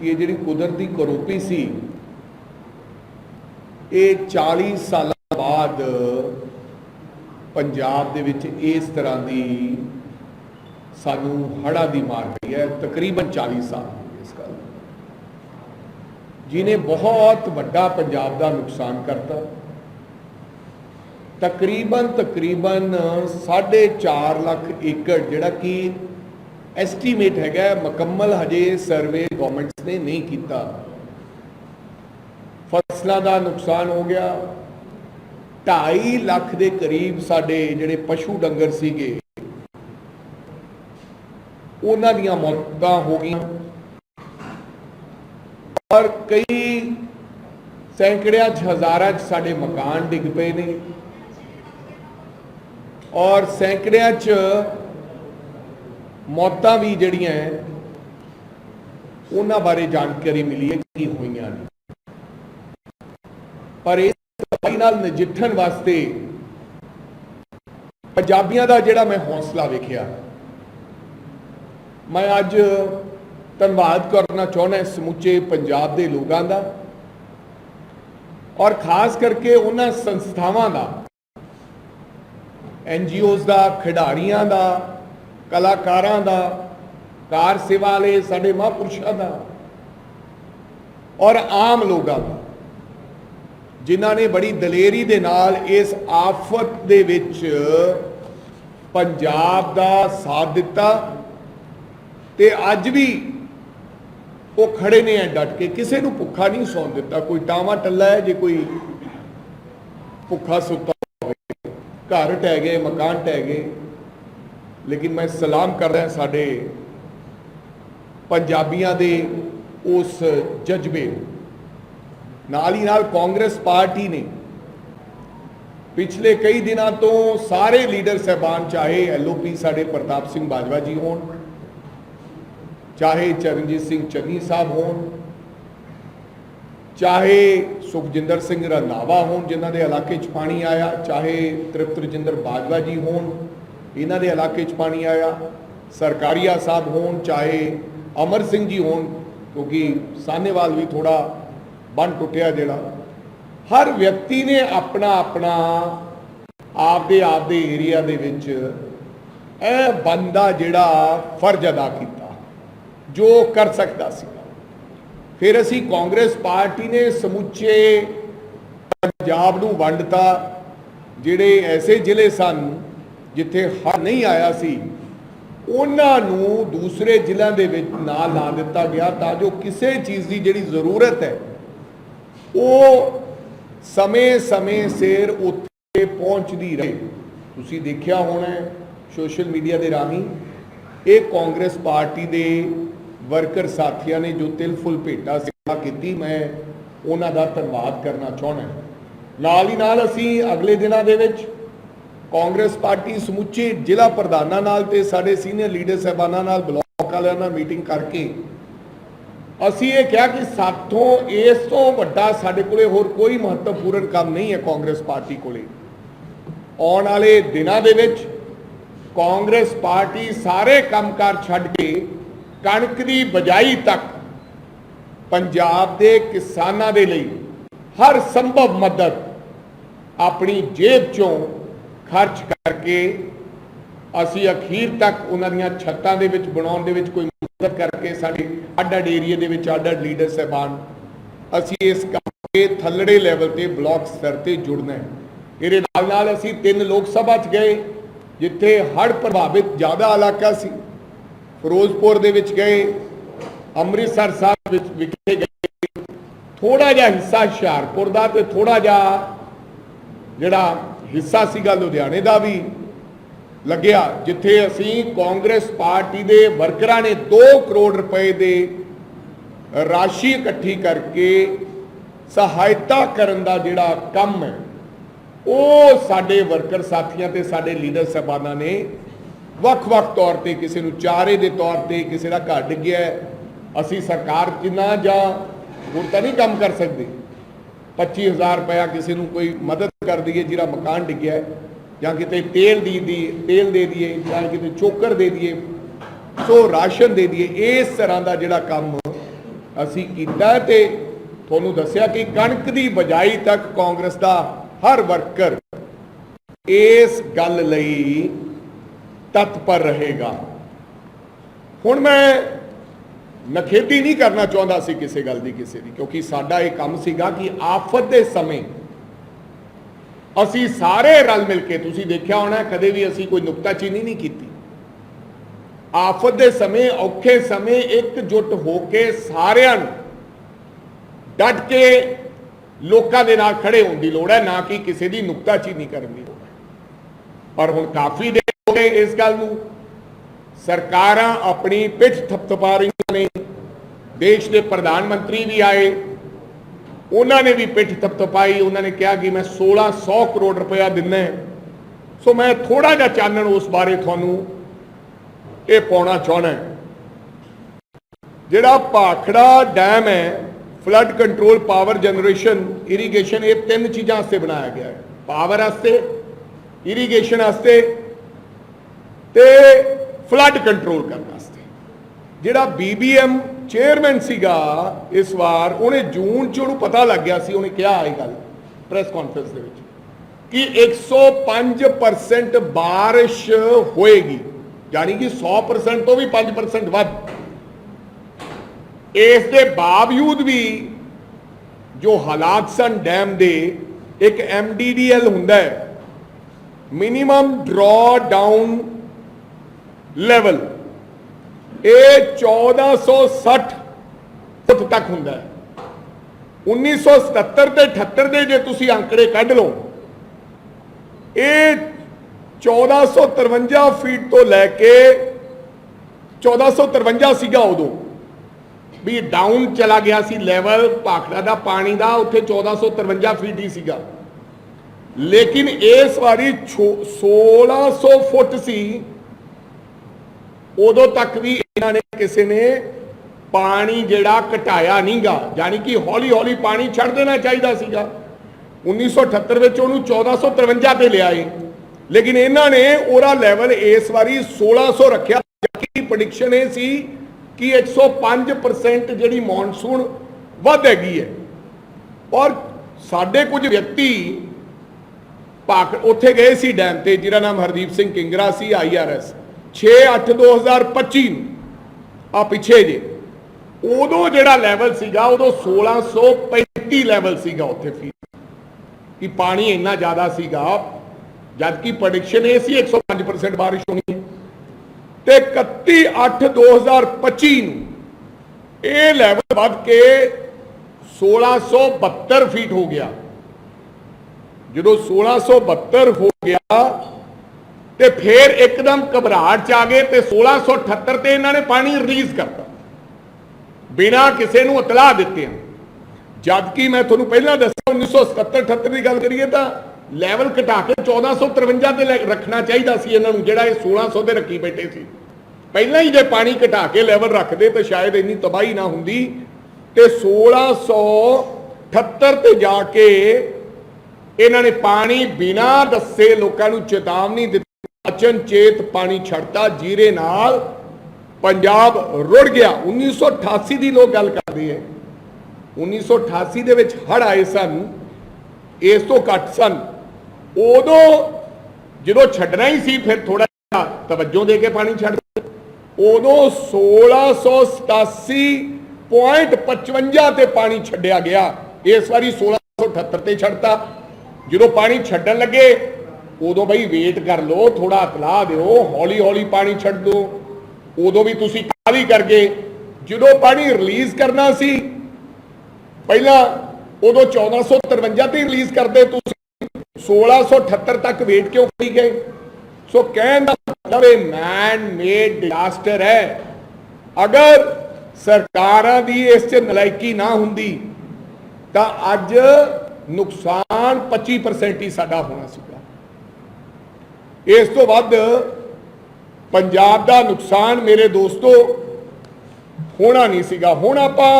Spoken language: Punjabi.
ਕਿ ਇਹ ਜਿਹੜੀ ਕੁਦਰਤੀ ਕਰੋਪੀ ਸੀ, ਇਹ 40 ਸਾਲਾਂ ਬਾਅਦ ਪੰਜਾਬ ਦੇ ਵਿੱਚ ਇਸ ਤਰ੍ਹਾਂ ਦੀ ਸਾਨੂੰ ਹੜ੍ਹਾਂ ਦੀ ਮਾਰ ਪਈ ਹੈ, ਤਕਰੀਬਨ 40 ਸਾਲ ਇਸ ਗੱਲ ਨੂੰ। ਜਿਹਨੇ ਬਹੁਤ ਵੱਡਾ ਪੰਜਾਬ ਦਾ ਨੁਕਸਾਨ ਕਰਤਾ, ਤਕਰੀਬਨ ਤਕਰੀਬਨ 4.5 ਲੱਖ ਏਕੜ ਜਿਹੜਾ ਕਿ ਐਸਟੀਮੇਟ ਹੈਗਾ, ਮੁਕੰਮਲ ਹਜੇ ਸਰਵੇ ਗਵਰਨਮੈਂਟਸ ਨੇ ਨਹੀਂ ਕੀਤਾ। ਫਸਲਾਂ ਦਾ ਨੁਕਸਾਨ ਹੋ ਗਿਆ। 2.5 ਲੱਖ ਦੇ ਕਰੀਬ ਸਾਡੇ ਜਿਹੜੇ ਪਸ਼ੂ ਡੰਗਰ ਸੀਗੇ, ਉਹਨਾਂ ਦੀਆਂ ਮੌਤਾਂ ਹੋ ਗਈਆਂ। ਔਰ ਕਈ ਸੈਂਕੜਿਆਂ ਚ ਹਜ਼ਾਰਾਂ ਚ ਸਾਡੇ ਮਕਾਨ ਡਿੱਗ ਪਏ ਨੇ। ਔਰ ਸੈਂਕੜਿਆਂ ਚ ਮੌਤਾਂ ਵੀ ਜਿਹੜੀਆਂ ਹੈ, ਉਹਨਾਂ ਬਾਰੇ ਜਾਣਕਾਰੀ ਮਿਲੀ ਹੈ ਕਿ ਹੋਈਆਂ ਨੇ। ਪਰ ਇਸ ਤਬਾਹੀ ਨਾਲ ਨਜਿੱਠਣ ਵਾਸਤੇ ਪੰਜਾਬੀਆਂ ਦਾ ਜਿਹੜਾ ਮੈਂ ਹੌਸਲਾ ਵੇਖਿਆ ਮੈਂ ਅੱਜ ਧੰਨਵਾਦ ਕਰਨਾ ਚਾਹੁੰਦਾ ਸਮੁੱਚੇ ਪੰਜਾਬ ਦੇ ਲੋਕਾਂ ਦਾ ਔਰ ਖਾਸ ਕਰਕੇ ਉਹਨਾਂ ਸੰਸਥਾਵਾਂ ਦਾ ਐਨਜੀਓਜ਼ ਦਾ ਖਿਡਾਰੀਆਂ ਦਾ ਕਲਾਕਾਰਾਂ ਦਾ, ਕਾਰ ਸੇਵਾ ਵਾਲੇ ਸਾਡੇ ਮਹਾਂਪੁਰਸ਼ਾਂ ਦਾ ਔਰ ਆਮ ਲੋਕਾਂ ਦਾ, ਜਿਨ੍ਹਾਂ ਨੇ ਬੜੀ ਦਲੇਰੀ ਦੇ ਨਾਲ ਇਸ ਆਫਤ ਦੇ ਵਿੱਚ ਪੰਜਾਬ ਦਾ ਸਾਥ ਦਿੱਤਾ ਤੇ ਅੱਜ ਵੀ ਉਹ ਖੜੇ ਨੇ ਐ ਡਟ ਕੇ, ਕਿਸੇ ਨੂੰ ਭੁੱਖਾ ਨਹੀਂ ਸੌਣ ਦਿੱਤਾ, ਕੋਈ ਟਾਵਾ ਟੱਲਾ ਹੈ ਜੇ ਕੋਈ ਭੁੱਖਾ ਸੁੱਤਾ ਹੋਵੇ, ਘਰ ਟਹਿ ਗਏ, ਮਕਾਨ ਟਹਿ ਗਏ ਲੇਕਿਨ ਮੈਂ ਸਲਾਮ ਕਰਦਾ ਸਾਡੇ ਪੰਜਾਬੀਆਂ ਦੇ ਉਸ ਜਜ਼ਬੇ ਨੂੰ। ਨਾਲ ਹੀ ਨਾਲ ਕਾਂਗਰਸ ਪਾਰਟੀ ਨੇ ਪਿਛਲੇ ਕਈ ਦਿਨਾਂ ਤੋਂ ਸਾਰੇ ਲੀਡਰ ਸਹਿਬਾਨ, ਚਾਹੇ ਐਲਓਪੀ ਸਾਡੇ ਪ੍ਰਤਾਪ ਸਿੰਘ ਬਾਜਵਾ ਜੀ ਹੋਣ, ਚਾਹੇ ਚਰਨਜੀਤ ਸਿੰਘ ਚੰਨੀ ਸਾਹਿਬ ਹੋਣ, ਚਾਹੇ ਸੁਖਜਿੰਦਰ ਸਿੰਘ ਰੰਧਾਵਾ ਹੋਣ, ਜਿਨ੍ਹਾਂ ਦੇ ਇਲਾਕੇ 'ਚ ਪਾਣੀ ਆਇਆ, ਚਾਹੇ ਤ੍ਰਿਪਤ ਰਜਿੰਦਰ ਬਾਜਵਾ ਜੀ ਹੋਣ ਇਹਨਾਂ ਦੇ ਇਲਾਕੇ 'ਚ ਪਾਣੀ ਆਇਆ। ਸਰਕਾਰੀਆ ਸਾਹਿਬ ਹੋਣ, ਚਾਹੇ ਅਮਰ ਸਿੰਘ ਜੀ ਹੋਣ, ਕਿਉਂਕਿ ਸਾਨੇਵਾਲ ਵੀ ਥੋੜਾ ਬੰਨ ਟੁੱਟਿਆ ਜਿਹੜਾ। ਹਰ ਵਿਅਕਤੀ ਨੇ ਆਪਣਾ ਆਪਣਾ ਆਪਦੇ ਆਪਦੇ ਏਰੀਆ ਦੇ ਵਿੱਚ ਇਹ ਬੰਦਾ ਜਿਹੜਾ ਫਰਜ਼ ਅਦਾ ਕੀਤਾ, ਜੋ ਕਰ ਸਕਦਾ ਸੀ। ਫਿਰ ਅਸੀਂ ਕਾਂਗਰਸ ਪਾਰਟੀ ਨੇ ਸਮੁੱਚੇ ਪੰਜਾਬ ਨੂੰ ਵੰਡਤਾ। ਜਿਹੜੇ ਐਸੇ ਜ਼ਿਲ੍ਹੇ ਸਨ ਜਿੱਥੇ ਹੜ੍ਹ ਨਹੀਂ ਆਇਆ ਸੀ, ਉਹਨਾਂ ਨੂੰ ਦੂਸਰੇ ਜ਼ਿਲ੍ਹਿਆਂ ਦੇ ਵਿੱਚ ਨਾ ਲਾ ਦਿੱਤਾ ਗਿਆ ਤਾਂ ਜੋ ਕਿਸੇ ਚੀਜ਼ ਦੀ ਜਿਹੜੀ ਜ਼ਰੂਰਤ ਹੈ, ਉਹ ਸਮੇਂ-ਸਮੇਂ ਸਿਰ ਉੱਥੇ ਪਹੁੰਚਦੀ ਰਹੇ। ਤੁਸੀਂ ਦੇਖਿਆ ਹੋਣਾ ਸੋਸ਼ਲ ਮੀਡੀਆ ਦੇ ਰਾਹੀਂ ਇਹ ਕਾਂਗਰਸ ਪਾਰਟੀ ਦੇ ਵਰਕਰ ਸਾਥੀਆਂ ਨੇ ਜੋ ਤਿਲ ਫੁੱਲ ਭੇਟਾ ਸੇਵਾ ਕੀਤੀ, ਮੈਂ ਉਹਨਾਂ ਦਾ ਧੰਨਵਾਦ ਕਰਨਾ ਚਾਹੁੰਦਾ ਨਾਲ ਹੀ ਨਾਲ ਅਸੀਂ ਅਗਲੇ ਦਿਨਾਂ ਦੇ ਵਿੱਚ ਕਾਂਗਰਸ ਪਾਰਟੀ ਸਮੁੱਚੇ ਜ਼ਿਲ੍ਹਾ ਪ੍ਰਧਾਨਾਂ ਨਾਲ ਤੇ ਸਾਡੇ ਸੀਨੀਅਰ ਲੀਡਰ ਸਹਿਬਾਨਾਂ ਨਾਲ ਬਲਾਕ ਵਾਲਿਆਂ ਨਾਲ ਮੀਟਿੰਗ ਕਰਕੇ ਅਸੀਂ ਇਹ ਕਿਹਾ ਕਿ ਸਾਥੋਂ ਇਸ ਤੋਂ ਵੱਡਾ ਸਾਡੇ ਕੋਲੇ ਹੋਰ ਕੋਈ ਮਹੱਤਵਪੂਰਨ ਕੰਮ ਨਹੀਂ ਹੈ ਕਾਂਗਰਸ ਪਾਰਟੀ ਕੋਲੇ। ਆਉਣ ਵਾਲੇ ਦਿਨਾਂ ਦੇ ਵਿੱਚ ਕਾਂਗਰਸ ਪਾਰਟੀ ਸਾਰੇ ਕੰਮਕਾਰ ਛੱਡ ਕੇ ਕਣਕ ਦੀ ਬਜਾਈ ਤੱਕ ਪੰਜਾਬ ਦੇ ਕਿਸਾਨਾਂ ਦੇ ਲਈ ਹਰ ਸੰਭਵ ਮਦਦ ਆਪਣੀ ਜੇਬ ਚੋਂ ਖਰਚ ਕਰਕੇ ਅਸੀਂ ਅਖੀਰ ਤੱਕ ਉਹਨਾਂ ਦੀਆਂ ਛੱਤਾਂ ਦੇ ਵਿੱਚ ਬਣਾਉਣ ਦੇ ਵਿੱਚ ਕੋਈ ਮਦਦ ਕਰਕੇ ਸਾਡੇ ਅੱਡ-ਅੱਡ ਏਰੀਆ ਦੇ ਵਿੱਚ ਅੱਡ-ਅੱਡ ਲੀਡਰ ਸਹਿਬਾਨ, ਅਸੀਂ ਇਸ ਕਰਕੇ ਥੱਲੜੇ ਲੈਵਲ ਤੇ ਬਲਾਕ ਸਤਰ ਤੇ ਜੁੜਨਾ ਹੈ। ਇਹਦੇ ਨਾਲ ਨਾਲ ਅਸੀਂ ਤਿੰਨ ਲੋਕ ਸਭਾ 'ਚ ਗਏ, ਜਿੱਥੇ ਹੜ੍ਹ ਪ੍ਰਭਾਵਿਤ ਜ਼ਿਆਦਾ ਇਲਾਕਾ ਸੀ। ਫਿਰੋਜ਼ਪੁਰ ਦੇ ਵਿੱਚ ਗਏ, ਅੰਮ੍ਰਿਤਸਰ ਸਾਹਿਬ ਵਿੱਚ ਵਿਖੇ ਗਏ। ਥੋੜਾ ਜਿਹਾ ਹਿੱਸਾ ਹੁਸ਼ਿਆਰਪੁਰ ਦਾ ਤੇ ਥੋੜਾ ਜਿਹਾ ਜਿਹੜਾ ਹਿੱਸਾ ਸੀਗਾ ਲੁਧਿਆਣੇ ਦਾ ਵੀ। ਲੱਗਿਆ ਜਿੱਥੇ ਅਸੀਂ ਕਾਂਗਰਸ ਪਾਰਟੀ ਦੇ ਵਰਕਰਾਂ ਨੇ 2 ਕਰੋੜ ਰੁਪਏ ਦੇ ਰਾਸ਼ੀ ਇਕੱਠੀ ਕਰਕੇ ਸਹਾਇਤਾ ਕਰਨ ਦਾ ਜਿਹੜਾ ਕੰਮ ਹੈ, ਉਹ ਸਾਡੇ ਵਰਕਰ ਸਾਥੀਆਂ ਤੇ ਸਾਡੇ ਲੀਡਰ ਸਹਿਬਾਨਾਂ ਨੇ ਵੱਖ-ਵੱਖ ਤੌਰ ਤੇ ਕਿਸੇ ਨੂੰ ਚਾਰੇ ਦੇ ਤੌਰ ਤੇ ਕਿਸੇ ਦਾ ਘਰ ਡਿੱਗਿਆ ਅਸੀਂ ਸਰਕਾਰ ਕਿੰਨਾ ਜਾਂ ਹੁਣ ਤਾਂ ਨਹੀਂ ਕੰਮ ਕਰ ਸਕਦੇ। 25000 ਰੁਪਇਆ ਕਿਸੇ ਨੂੰ ਕੋਈ ਮਦਦ ਕਰ ਦਈਏ ਜਿਹੜਾ ਮਕਾਨ ਡਿੱਗਿਆ ਜਾਂ ਕਿਤੇ ਤੇਲ ਦੀ ਦੀ ਤੇਲ ਦੇ ਦਈਏ, ਜਾਂ ਕਿਤੇ ਚੋਕਰ ਦੇ ਦਈਏ, ਸੋ ਰਾਸ਼ਨ ਦੇ ਦਈਏ, ਇਸ ਤਰ੍ਹਾਂ ਦਾ ਜਿਹੜਾ ਕੰਮ ਅਸੀਂ ਕੀਤਾ ਤੇ ਤੁਹਾਨੂੰ ਦੱਸਿਆ ਕਿ ਕਣਕ ਦੀ ਬਜਾਈ ਤੱਕ ਕਾਂਗਰਸ ਦਾ ਹਰ ਵਰਕਰ ਇਸ ਗੱਲ ਲਈ ਤਤਪਰ ਰਹੇਗਾ। ਹੁਣ ਮੈਂ ਨਖੇਦੀ ਨਹੀਂ ਕਰਨਾ ਚਾਹੁੰਦਾ ਸੀ ਕਿਸੇ ਗੱਲ ਦੀ, ਕਿਸੇ ਦੀ, ਕਿਉਂਕਿ ਸਾਡਾ ਇਹ ਕੰਮ ਸੀਗਾ ਕਿ ਆਫਤ ਦੇ ਸਮੇਂ ਅਸੀਂ ਸਾਰੇ ਰਲ ਮਿਲ ਕੇ, ਤੁਸੀਂ ਦੇਖਿਆ ਹੋਣਾ, ਕਦੇ ਵੀ ਅਸੀਂ ਕੋਈ ਨੁਕਤਾਚੀਨੀ ਨਹੀਂ ਕੀਤੀ। ਆਫਤ ਦੇ ਸਮੇਂ, ਔਖੇ ਸਮੇਂ ਇਕਜੁੱਟ ਹੋ ਕੇ ਸਾਰਿਆਂ ਨੂੰ ਡਟ ਕੇ ਲੋਕਾਂ ਦੇ ਨਾਲ ਖੜੇ ਹੋਣ ਦੀ ਲੋੜ ਹੈ, ਨਾ ਕਿ ਕਿਸੇ ਦੀ ਨੁਕਤਾਚੀਨੀ ਕਰਨ ਦੀ ਲੋੜ ਹੈ। ਪਰ ਹੁਣ ਕਾਫੀ ਦੇਰ ਹੋ ਗਏ ਇਸ ਗੱਲ ਨੂੰ। ਸਰਕਾਰਾਂ ਆਪਣੀ ਪਿੱਠ ਥਪਥਪਾ ਰਹੀਆਂ ਨੇ। ਦੇਸ਼ ਦੇ ਪ੍ਰਧਾਨ ਮੰਤਰੀ ਵੀ ਆਏ। ਉਹਨਾਂ ਨੇ ਵੀ ਪਿੱਠ ਥਪਥਪਾਈ, ਉਹਨਾਂ ਨੇ ਕਿਹਾ ਕਿ ਮੈਂ 1600 ਕਰੋੜ ਰੁਪਇਆ ਦਿੰਨਾ ਸੋ ਮੈਂ ਥੋੜਾ ਜਿਹਾ ਚਾਨਣ ਉਸ ਬਾਰੇ ਤੁਹਾਨੂੰ ਇਹ ਪਾਉਣਾ ਚਾਹਣਾ ਜਿਹੜਾ ਭਾਖੜਾ ਡੈਮ ਹੈ, flood control power generation, irrigation, ਇਹ ਤਿੰਨ ਚੀਜ਼ਾਂ ਵਾਸਤੇ ਬਣਾਇਆ ਗਿਆ ਹੈ। ਪਾਵਰ ਵਾਸਤੇ, ਇਰੀਗੇਸ਼ਨ ਵਾਸਤੇ ਤੇ ਫਲੱਡ ਕੰਟਰੋਲ ਕਰਨ ਵਾਸਤੇ। ਜਿਹੜਾ ਬੀਬੀਐਮ ਚੇਅਰਮੈਨ ਸੀਗਾ ਇਸ ਵਾਰ, ਉਹਨੇ ਜੂਨ ਚ ਉਹਨੂੰ ਪਤਾ ਲੱਗ ਗਿਆ ਸੀ, ਉਹਨੇ ਕਿਹਾ ਇਹ ਗੱਲ ਪ੍ਰੈਸ ਕਾਨਫਰੰਸ ਦੇ ਵਿੱਚ ਕਿ 105% ਬਾਰਿਸ਼ ਹੋਏਗੀ, ਯਾਨੀ ਕਿ 100% ਤੋਂ ਵੀ 5% ਵੱਧ। ਇਸ ਦੇ ਬਾਵਜੂਦ ਵੀ ਜੋ ਹਾਲਾਤ ਸਨ ਡੈਮ ਦੇ ਇੱਕ ਐਮਡੀਡੀਐਲ ਹੁੰਦਾ ਹੈ, ਮਿਨੀਮਮ ਡਰਾ ਡਾਊਨ ਲੈਵਲ ਇਹ 1460 ਫੁੱਟ ਤੱਕ ਹੁੰਦਾ ਹੈ। 1977 ਤੇ 78 ਦੇ ਜੇ ਤੁਸੀਂ ਅੰਕੜੇ ਕੱਢ ਲਓ, ਇਹ 1453 ਫੀਟ ਤੋਂ ਲੈ ਕੇ 1453 ਸੀਗਾ ਉਦੋਂ। ਵੀ ਡਾਊਨ ਚਲਾ ਗਿਆ ਸੀ ਲੈਵਲ ਭਾਖੜਾ ਦਾ ਪਾਣੀ ਦਾ, ਉੱਥੇ 1453 ਫੀਟ ਹੀ ਸੀਗਾ। ਲੇਕਿਨ ਇਸ ਵਾਰੀ ਛੋ- 1600 ਫੁੱਟ ਸੀ। ਉਦੋਂ ਤੱਕ ਵੀ ਕਿਸੇ ਨੇ ਪਾਣੀ ਜਿਹੜਾ ਘਟਾਇਆ ਨਹੀਂਗਾ ਯਾਨੀ ਕਿ ਹੌਲੀ ਹੌਲੀ ਪਾਣੀ ਛੱਡ ਦੇਣਾ ਚਾਹੀਦਾ ਸੀਗਾ। 1978 ਵਿੱਚ ਉਹਨੂੰ 1453 ਤੇ ਲਿਆਏ ਲੇਕਿਨ ਇਹਨਾਂ ਨੇ ਉਹਦਾ ਲੈਵਲ ਇਸ ਵਾਰੀ 1600 ਰੱਖਿਆ। ਜਦਕਿ ਪ੍ਰੈਡਿਕਸ਼ਨ ਇਹ ਸੀ ਕਿ 105% ਜਿਹੜੀ ਮੌਨਸੂਨ ਵੱਧ ਹੈਗੀ ਹੈ ਔਰ ਸਾਡੇ ਕੁਝ ਵਿਅਕਤੀ ਪਾਕ ਉੱਥੇ ਗਏ ਸੀ ਡੈਮ ਤੇ ਜਿਹਦਾ ਨਾਮ ਹਰਦੀਪ ਸਿੰਘ ਕਿੰਗਰਾ ਸੀ ਆਈਆਰਐਸ 6/8/2025 ਆ ਪਿੱਛੇ ਜੇ। ਉਦੋਂ ਜਿਹੜਾ ਲੈਵਲ ਸੀਗਾ, ਉਦੋਂ 1635 ਲੈਵਲ ਸੀਗਾ ਉੱਥੇ ਫੀ ਕਿ ਪਾਣੀ ਇੰਨਾ ਜ਼ਿਆਦਾ ਸੀਗਾ ਜਦ ਕਿ ਪ੍ਰੈਡਿਕਸ਼ਨ ਇਹ ਸੀ 105% ਬਾਰਿਸ਼ ਹੋਣੀ ਹੈ। ਤੇ 31/8/2025 ਨੂੰ ਇਹ ਲੈਵਲ ਵੱਧ ਕੇ 1672 ਫੀਟ ਹੋ ਗਿਆ। ਜਦੋਂ 1672 ਹੋ ਗਿਆ ਤੇ ਫਿਰ ਇੱਕਦਮ ਘਬਰਾਹਟ ਚ ਆ ਗਏ ਤੇ 1678 ਤੇ ਇਹਨਾਂ ਨੇ ਪਾਣੀ ਰਿਲੀਜ਼ ਕਰਤਾ। ਬਿਨਾ ਕਿਸੇ ਨੂੰ ਇਤਲਾਹ ਦਿੱਤੇ। ਜਦ ਕਿ ਮੈਂ ਤੁਹਾਨੂੰ ਪਹਿਲਾਂ ਦੱਸਿਆ 1977 78 ਦੀ ਗੱਲ ਕਰੀਏ ਤਾਂ ਲੈਵਲ ਘਟਾ ਕੇ 1453 ਤੇ ਲੈ- ਰੱਖਣਾ ਚਾਹੀਦਾ ਸੀ ਇਹਨਾਂ ਨੂੰ, ਜਿਹੜਾ ਇਹ 1600 ਤੇ ਰੱਖੀ ਬੈਠੇ ਸੀ। ਪਹਿਲਾਂ ਹੀ ਜੇ ਪਾਣੀ ਘਟਾ ਕੇ ਲੈਵਲ ਰੱਖਦੇ ਤਾਂ ਸ਼ਾਇਦ ਇੰਨੀ ਤਬਾਹੀ ਨਾ ਹੁੰਦੀ। ਤੇ 1678 ਤੇ ਜਾ ਕੇ ਇਹਨਾਂ ਨੇ ਪਾਣੀ ਬਿਨਾ ਦੱਸੇ ਲੋਕਾਂ ਨੂੰ ਚੇਤਾਵਨੀ ਦਿੱਤੀ। ਅਚਨਚੇਤ ਪਾਣੀ ਛੱਡਤਾ, ਜੀਰੇ ਨਾਲ ਪੰਜਾਬ ਰੁੜ ਗਿਆ। 1988 ਦੀ ਲੋਕ ਗੱਲ ਕਰਦੇ ਐ 1988 ਦੇ ਵਿੱਚ ਹੜ ਆਏ ਸਨ, ਇਸ ਤੋਂ ਘੱਟ ਸਨ। ਉਦੋਂ ਜਦੋਂ ਛੱਡਣਾ ਹੀ ਸੀ, ਫਿਰ ਥੋੜਾ ਤਵੱਜੋ ਦੇ ਕੇ ਪਾਣੀ ਛੱਡ ਉਦੋਂ 1687.55 ਤੇ ਪਾਣੀ ਛੱਡਿਆ ਗਿਆ। ਇਸ ਵਾਰੀ 1678 ਤੇ ਛੱਡਤਾ। ਜਦੋਂ ਪਾਣੀ ਛੱਡਣ ਲੱਗੇ ਉਦੋਂ ਬਈ ਵੇਟ ਕਰ ਲਓ ਥੋੜਾ ਇਤਲਾਹ ਦਿਓ, ਹੌਲੀ ਹੌਲੀ ਪਾਣੀ ਛੱਡ ਦਿਓ ਉਦੋਂ ਵੀ ਤੁਸੀਂ ਕਾਹਲੀ ਕਰਕੇ ਜਦੋਂ ਪਾਣੀ ਰਿਲੀਜ਼ ਕਰਨਾ ਸੀ, ਪਹਿਲਾਂ ਉਦੋਂ 1453 ਤੇ ਰਿਲੀਜ਼ ਕਰਦੇ ਤੁਸੀਂ। 1678 ਤੱਕ ਵੇਟ ਕਿਉਂ ਕਰੀ ਗਏ? ਸੋ ਕਹਿਣ ਦਾ ਮਤਲਬ ਇਹ ਮੈਨ ਮੇਡ ਡਿਜ਼ਾਸਟਰ ਹੈ। ਅਗਰ ਸਰਕਾਰਾਂ ਦੀ ਇਸ 'ਚ ਨਲਾਇਕੀ ਨਾ ਹੁੰਦੀ, ਤਾਂ ਅੱਜ ਨੁਕਸਾਨ 25% ਹੀ ਸਾਡਾ ਹੋਣਾ ਸੀਗਾ। ਇਸ ਤੋਂ ਵੱਧ ਪੰਜਾਬ ਦਾ ਨੁਕਸਾਨ ਮੇਰੇ ਦੋਸਤੋ ਹੋਣਾ ਨਹੀਂ ਸੀਗਾ। ਹੁਣ ਆਪਾਂ